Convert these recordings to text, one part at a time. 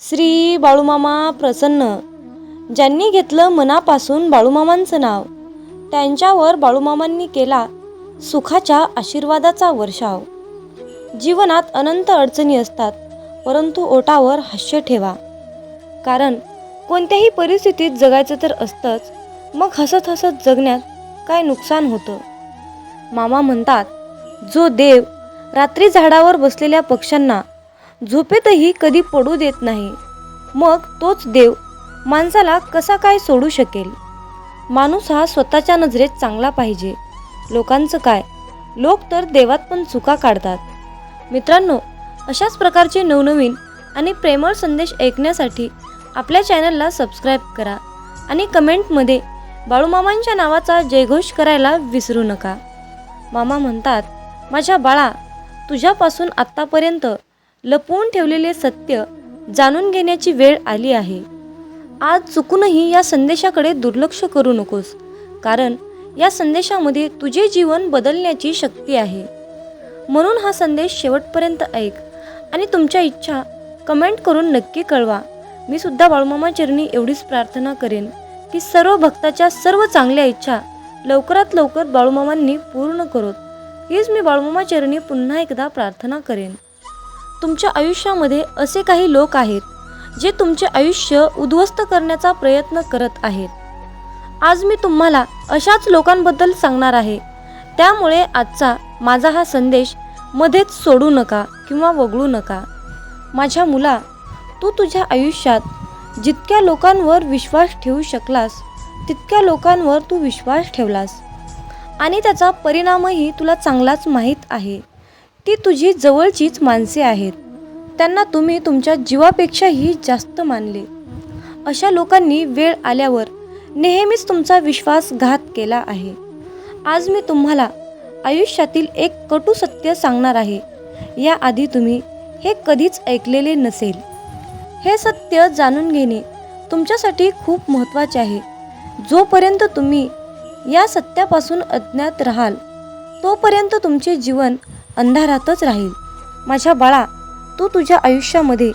श्री बाळूमामा प्रसन्न. ज्यांनी घेतलं मनापासून बाळूमामांचं नाव त्यांच्यावर बाळूमामांनी केला सुखाच्या आशीर्वादाचा वर्षाव. जीवनात अनंत अडचणी असतात परंतु ओटावर हास्य ठेवा. कारण कोणत्याही परिस्थितीत जगायचं तर असतंच मग हसत हसत जगण्यात काय नुकसान होतं? मामा म्हणतात जो देव रात्री झाडावर बसलेल्या पक्ष्यांना झोपेतही कधी पडू देत नाही. मग तोच देव माणसाला कसा काय सोडू शकेल? माणूस हा स्वतःच्या नजरेत चांगला पाहिजे. लोकांचं काय? लोक तर देवात पण चुका काढतात. मित्रांनो अशाच प्रकारचे नवनवीन आणि प्रेमळ संदेश ऐकण्यासाठी आपल्या चॅनलला सबस्क्राईब करा आणि कमेंटमध्ये बाळूमामांच्या नावाचा जयघोष करायला विसरू नका. मामा म्हणतात माझ्या बाळा तुझ्यापासून आत्तापर्यंत लपवून ठेवलेले सत्य जाणून घेण्याची वेळ आली आहे. आज चुकूनही या संदेशाकडे दुर्लक्ष करू नकोस कारण या संदेशामध्ये तुझे जीवन बदलण्याची शक्ती आहे. म्हणून हा संदेश शेवटपर्यंत ऐक आणि तुमच्या इच्छा कमेंट करून नक्की कळवा. मी सुद्धा बाळूमामा चरणी एवढीच प्रार्थना करेन की सर्व भक्ताच्या सर्व चांगल्या इच्छा लवकरात लवकर बाळूमामांनी पूर्ण करोत. हीच मी बाळूमामा चरणी पुन्हा एकदा प्रार्थना करेन. तुमच्या आयुष्यामध्ये असे काही लोक आहेत जे तुमचे आयुष्य उद्ध्वस्त करण्याचा प्रयत्न करत आहेत. आज मी तुम्हाला अशाच लोकांबद्दल सांगणार आहे. त्यामुळे आजचा माझा हा संदेश मध्येच सोडू नका किंवा वगळू नका. माझ्या मुला तू तुझ्या आयुष्यात जितक्या लोकांवर विश्वास ठेवू शकलास तितक्या लोकांवर तू विश्वास ठेवलास. आणि त्याचा परिणामही तुला चांगलाच माहीत आहे. ती तुझी जवळचीच माणसे आहेत. त्यांना तुम्ही तुमच्या जीवापेक्षाही जास्त मानले. अशा लोकांनी वेळ आल्यावर नेहमीच तुमचा विश्वासघात केला आहे. आज मी तुम्हाला आयुष्यातील एक कटू सत्य सांगणार आहे. याआधी तुम्ही हे कधीच ऐकलेले नसेल. हे सत्य जाणून घेणे तुमच्यासाठी खूप महत्त्वाचे आहे. जोपर्यंत तुम्ही या सत्यापासून अज्ञात राहाल तोपर्यंत तुमचे जीवन अंधारातच राहील. माझ्या बाळा तू तुझ्या आयुष्यामध्ये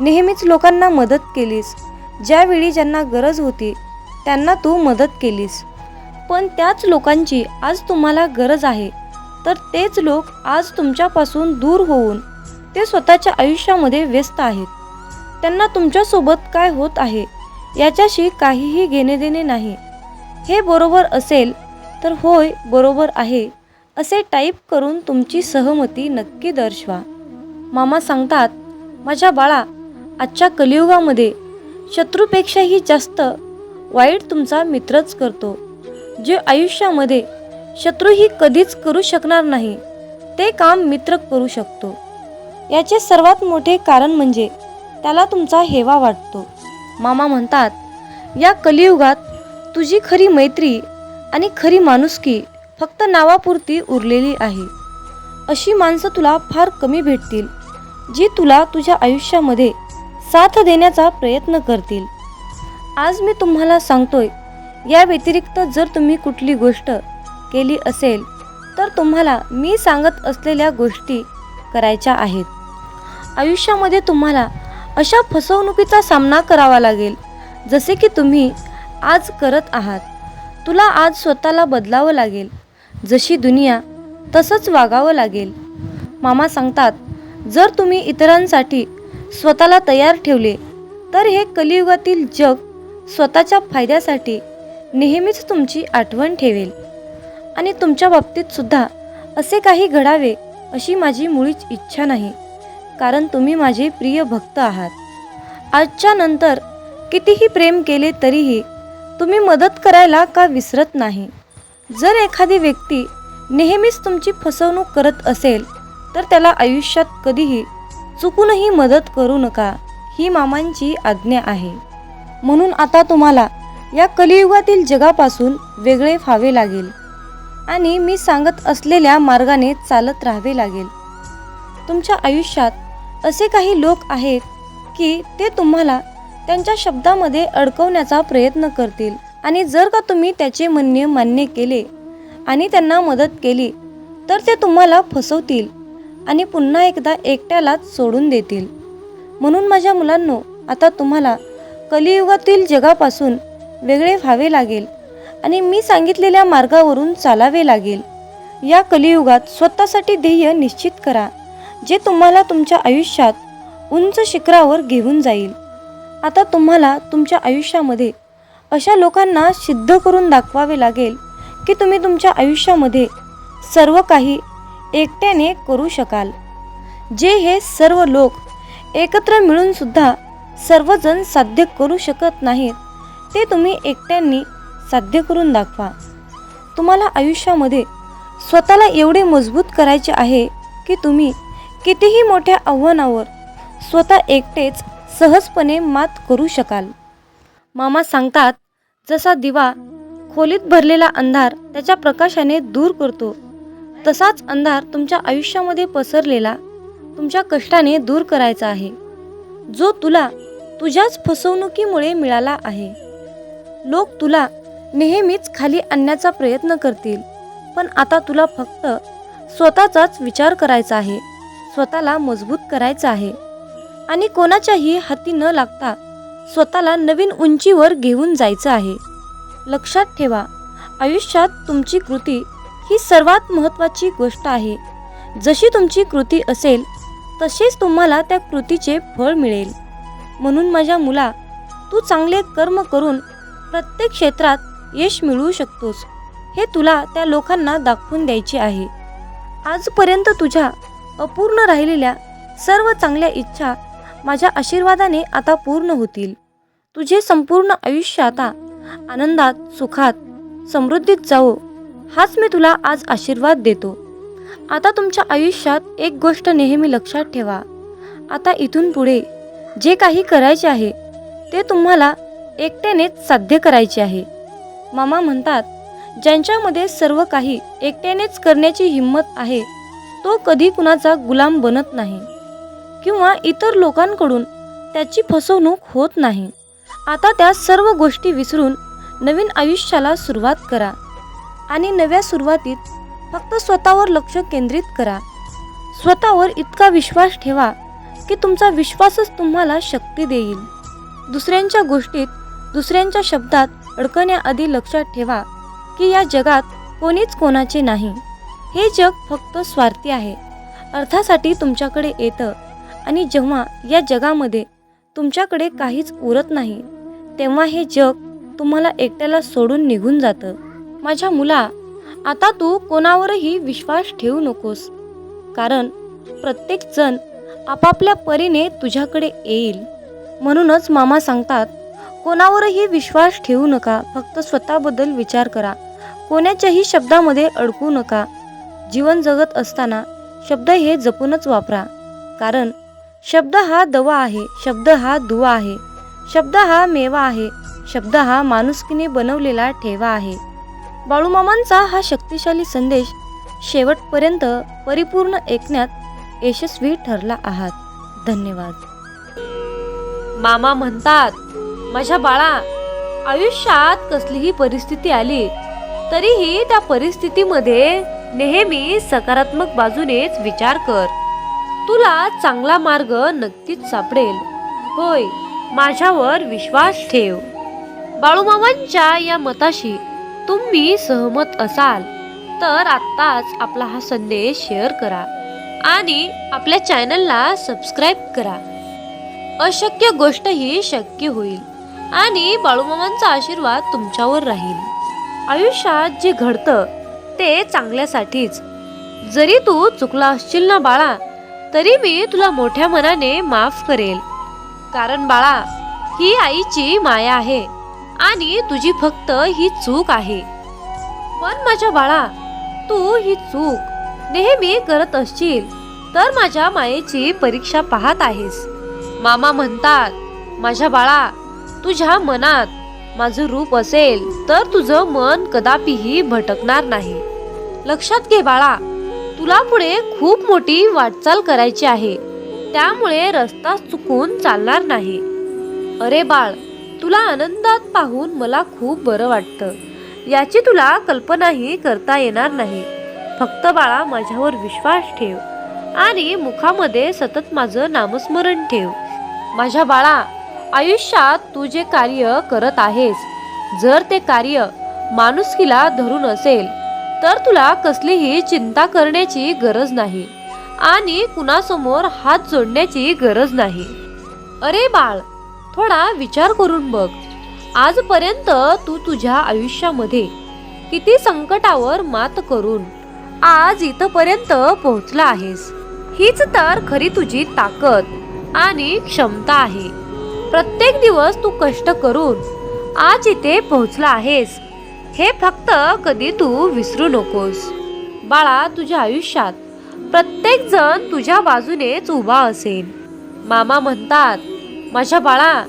नेहमीच लोकांना मदत केलीस. ज्यावेळी ज्यांना गरज होती त्यांना तू मदत केलीस. पण त्याच लोकांची आज तुम्हाला गरज आहे. तर तेच लोक आज तुमच्यापासून दूर होऊन ते स्वतःच्या आयुष्यामध्ये व्यस्त आहेत. त्यांना तुमच्यासोबत काय होत आहे याच्याशी काहीही घेणे देणे नाही. हे बरोबर असेल तर होय बरोबर आहे. असे टाईप करून तुमची सहमती नक्की दर्शवा. मामा सांगतात माझ्या बाळा आजच्या कलियुगामध्ये शत्रूपेक्षाही जास्त वाईट तुमचा मित्रच करतो. जे आयुष्यामध्ये शत्रू ही कधीच करू शकणार नाही ते काम मित्र करू शकतो. याचे सर्वात मोठे कारण म्हणजे त्याला तुमचा हेवा वाटतो. मामा म्हणतात या कलियुगात तुझी खरी मैत्री आणि खरी माणुसकी फक्त नावापुरती उरलेली आहे. अशी माणसं तुला फार कमी भेटतील जी तुला तुझ्या आयुष्यामध्ये साथ देण्याचा प्रयत्न करतील. आज मी तुम्हाला सांगतोय या व्यतिरिक्त जर तुम्ही कुठली गोष्ट केली असेल तर तुम्हाला मी सांगत असलेल्या गोष्टी करायच्या आहेत. आयुष्यामध्ये तुम्हाला अशा फसवणुकीचा सामना करावा लागेल जसे की तुम्ही आज करत आहात. तुला आज स्वतःला बदलावं लागेल. जशी दुनिया तसंच वागावं लागेल. मामा सांगतात जर तुम्ही इतरांसाठी स्वतःला तयार ठेवले तर हे कलियुगातील जग स्वतःच्या फायद्यासाठी नेहमीच तुमची आठवण ठेवेल. आणि तुमच्या बाबतीत सुद्धा असे काही घडावे अशी माझी मुळीच इच्छा नाही कारण तुम्ही माझे प्रिय भक्त आहात. आजच्या नंतर कितीही प्रेम केले तरीही तुम्ही मदत करायला का विसरत नाही? जर एखादी व्यक्ती नेहमीच तुमची फसवणूक करत असेल तर त्याला आयुष्यात कधीही चुकूनही मदत करू नका ही मामांची आज्ञा आहे. म्हणून आता तुम्हाला या कलियुगातील जगापासून वेगळे व्हावे लागेल आणि मी सांगत असलेल्या मार्गाने चालत राहावे लागेल. तुमच्या आयुष्यात असे काही लोक आहेत की ते तुम्हाला त्यांच्या शब्दामध्ये अडकवण्याचा प्रयत्न करतील. आणि जर का तुम्ही त्याचे म्हणणे मान्य केले आणि त्यांना मदत केली तर ते तुम्हाला फसवतील आणि पुन्हा एकदा एकट्यालाच सोडून देतील. म्हणून माझ्या मुलांनो आता तुम्हाला कलियुगातील जगापासून वेगळे व्हावे लागेल आणि मी सांगितलेल्या मार्गावरून चालावे लागेल. या कलियुगात स्वतःसाठी ध्येय निश्चित करा जे तुम्हाला तुमच्या आयुष्यात उंच शिखरावर घेऊन जाईल. आता तुम्हाला तुमच्या आयुष्यामध्ये अशा लोकांना सिद्ध करून दाखवावे लागेल की तुम्ही तुमच्या आयुष्यामध्ये सर्व काही एकट्याने करू शकाल. जे हे सर्व लोक एकत्र मिळूनसुद्धा सर्वजण साध्य करू शकत नाहीत ते तुम्ही एकट्यांनी साध्य करून दाखवा. तुम्हाला आयुष्यामध्ये स्वतःला एवढे मजबूत करायचे आहे की तुम्ही कितीही मोठ्या आव्हानावर स्वतः एकटेच सहजपणे मात करू शकाल. मामा सांगतात जसा दिवा खोलीत भरलेला अंधार त्याच्या प्रकाशाने दूर करतो तसाच अंधार तुमच्या आयुष्यामध्ये पसरलेला तुमच्या कष्टाने दूर करायचा आहे जो तुला तुझ्याच फसवणुकीमुळे मिळाला आहे. लोक तुला नेहमीच खाली आणण्याचा प्रयत्न करतील पण आता तुला फक्त स्वतःचाच विचार करायचा आहे स्वतःला मजबूत करायचं आहे. आणि कोणाच्याही हाती न लागता स्वतःला नवीन उंचीवर घेऊन जायचं आहे. लक्षात ठेवा आयुष्यात तुमची कृती ही सर्वात महत्त्वाची गोष्ट आहे. जशी तुमची कृती असेल तसेच तुम्हाला त्या कृतीचे फळ मिळेल. म्हणून माझ्या मुला तू चांगले कर्म करून प्रत्येक क्षेत्रात यश मिळवू शकतोस. हे तुला त्या लोकांना दाखवून द्यायचे आहे. आजपर्यंत तुझ्या अपूर्ण राहिलेल्या सर्व चांगल्या इच्छा माझ्या आशीर्वादाने आता पूर्ण होतील. तुझे संपूर्ण आयुष्य आता आनंदात सुखात समृद्धीत जावो. हाच मी तुला आज आशीर्वाद देतो. आता तुमच्या आयुष्यात एक गोष्ट नेहमी लक्षात ठेवा. आता इथून पुढे जे काही करायचे आहे ते तुम्हाला एकट्यानेच साध्य करायचे आहे. मामा म्हणतात ज्यांच्यामध्ये सर्व काही एकट्यानेच करण्याची हिंमत आहे तो कधी कुणाचा गुलाम बनत नाही किंवा इतर लोकांकडून त्याची फसवणूक होत नाही. आता त्या सर्व गोष्टी विसरून नवीन आयुष्याला सुरुवात करा आणि नव्या सुरुवातीत फक्त स्वतःवर लक्ष केंद्रित करा. स्वतःवर इतका विश्वास ठेवा की तुमचा विश्वासच तुम्हाला शक्ती देईल. दुसऱ्यांच्या गोष्टीत दुसऱ्यांच्या शब्दात अडकण्याआधी लक्षात ठेवा की या जगात कोणीच कोणाचे नाही. हे जग फक्त स्वार्थी आहे. अर्थासाठी तुमच्याकडे येतं आणि जेव्हा या जगामध्ये तुमच्याकडे काहीच उरत नाही तेव्हा हे जग तुम्हाला एकट्याला सोडून निघून जातं. माझ्या मुला आता तू कोणावरही विश्वास ठेवू नकोस. कारण प्रत्येक जण आपापल्या परीने तुझ्याकडे येईल. म्हणूनच मामा सांगतात कोणावरही विश्वास ठेवू नका. फक्त स्वतःबद्दल विचार करा. कोणाच्याही शब्दामध्ये अडकू नका. जीवन जगत असताना शब्द हे जपूनच वापरा. कारण शब्द हा दवा आहे. शब्द हा दुवा आहे. शब्द हा मेवा आहे. शब्द हा माणुसकीने बनवलेला ठेवा आहे. बाळूमामांचा हा शक्तिशाली संदेश शेवटपर्यंत परिपूर्ण ऐकण्यात यशस्वी ठरला आहात. धन्यवाद. मामा म्हणतात माझ्या बाळा आयुष्यात कसलीही परिस्थिती आली तरीही त्या परिस्थितीमध्ये नेहमी सकारात्मक बाजूनेच विचार कर. तुला चांगला मार्ग नक्कीच सापडेल. होय माझ्यावर विश्वास ठेव. बाळूमामांच्या या मताशी तुम्ही सहमत असाल तर आत्ताच आपला हा संदेश शेअर करा आणि आपल्या चॅनलला सबस्क्राईब करा. अशक्य गोष्टही शक्य होईल आणि बाळूमामांचा आशीर्वाद तुमच्यावर राहील. आयुष्यात जे घडतं ते चांगल्यासाठीच. जरी तू चुकला असशील ना बाळा तरी मी तुला मोठ्या मनाने माफ करेल. कारण बाळा ही आईची माया आहे आणि तुझी फक्त ही चूक आहे. पण माझ्या बाळा तू ही चूक नेहमी करत असशील तर माझ्या मायेची परीक्षा पाहत आहेस. मामा म्हणतात माझ्या बाळा तुझ्या मनात माझं रूप असेल तर तुझं मन कदापिही भटकणार नाही. लक्षात घे बाळा तुला पुढे खूप मोठी वाटचाल करायची आहे. त्यामुळे रस्ता चुकून चालणार नाही. अरे बाळ तुला आनंदात पाहून मला खूप बरं वाटतं. याची तुला कल्पनाही करता येणार नाही. फक्त बाळा माझ्यावर विश्वास ठेव आणि मुखामध्ये सतत माझं नामस्मरण ठेव. माझ्या बाळा आयुष्यात तू जे कार्य करत आहेस जर ते कार्य माणुसकीला धरून असेल तर तुला कसलीही चिंता करण्याची गरज नाही. आणि कुणासमोर हात जोडण्याची गरज नाही. अरे बाळ थोडा विचार करून बघ. आजपर्यंत तू तुझ्या आयुष्यामध्ये किती संकटावर मात करून आज इथपर्यंत पोहोचला आहेस. हीच तर खरी तुझी ताकद आणि क्षमता आहे. प्रत्येक दिवस तू कष्ट करून आज इथे पोहोचला आहेस. हे फक्त कधी तू विसरू नकोस. बाळा तुझ्या आयुष्यात प्रत्येक जण तुझ्या बाजूनेच उभा असेल. मामा म्हणतात माझ्या बाळा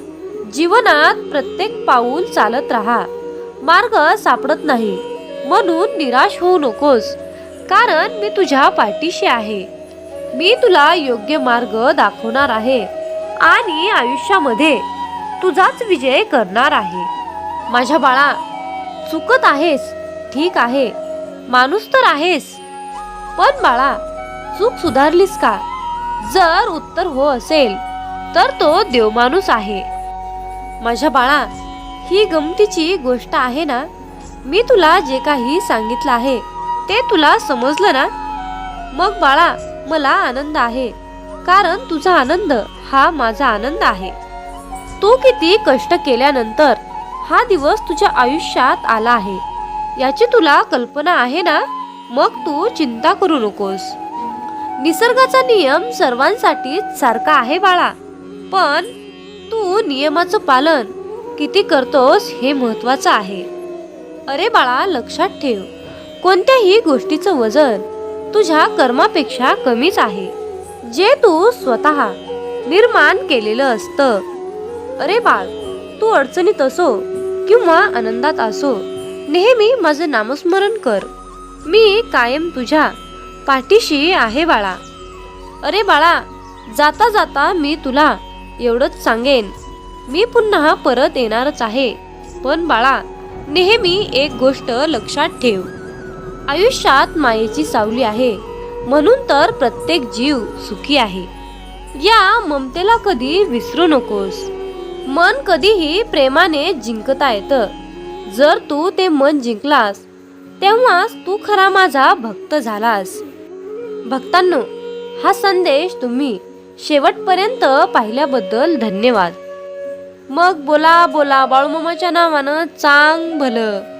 जीवनात प्रत्येक पाऊल चालत राहा. मार्ग सापडत नाही. म्हणून निराश होऊ नकोस. कारण मी तुझ्या पाठीशी आहे. मी तुला योग्य मार्ग दाखवणार आहे आणि आयुष्यामध्ये तुझाच विजय करणार आहे. माझ्या बाळा चुकत आहेस. ठीक आहे. माणूस तर आहेस. पण बाळा चूक सुधारलीस का? जर उत्तर हो असेल तर तो देवमाणूस आहे. माझ्या बाळा ही गमतीची गोष्ट आहे ना? मी तुला जे काही सांगितलं आहे ते तुला समजलं ना? मग बाळा मला आनंद आहे कारण तुझा आनंद हा माझा आनंद आहे. तू किती कष्ट केल्यानंतर हा दिवस तुझ्या आयुष्यात आला आहे. याची तुला कल्पना आहे ना? मग तू चिंता करू नकोस. निसर्गाचा नियम सर्वांसाठीच सारखा आहे बाळा. पण तू नियमाचं पालन किती करतोस हे महत्वाचं आहे. अरे बाळा लक्षात ठेव. कोणत्याही गोष्टीचं वजन तुझ्या कर्मापेक्षा कमीच आहे. जे तू स्वतः निर्माण केलेलं असतं. अरे बाळ तू अडचणीत असो किंवा आनंदात असो नेहमी माझं नामस्मरण कर. मी कायम तुझ्या पाठीशी आहे बाळा. अरे बाळा जाता जाता मी तुला एवढंच सांगेन. मी पुन्हा परत येणारच आहे. पण बाळा नेहमी एक गोष्ट लक्षात ठेव. आयुष्यात मायेची सावली आहे. म्हणून तर प्रत्येक जीव सुखी आहे. या ममतेला कधी विसरू नकोस. मन कधीही प्रेमाने जिंकता येतं. जर तू ते मन जिंकलास तेव्हाच तू खरा माझा भक्त झालास. भक्तांनो हा संदेश तुम्ही शेवटपर्यंत पाहिल्याबद्दल धन्यवाद. मग बोला बोला बाळूमामाच्या नावानं चांग भलं.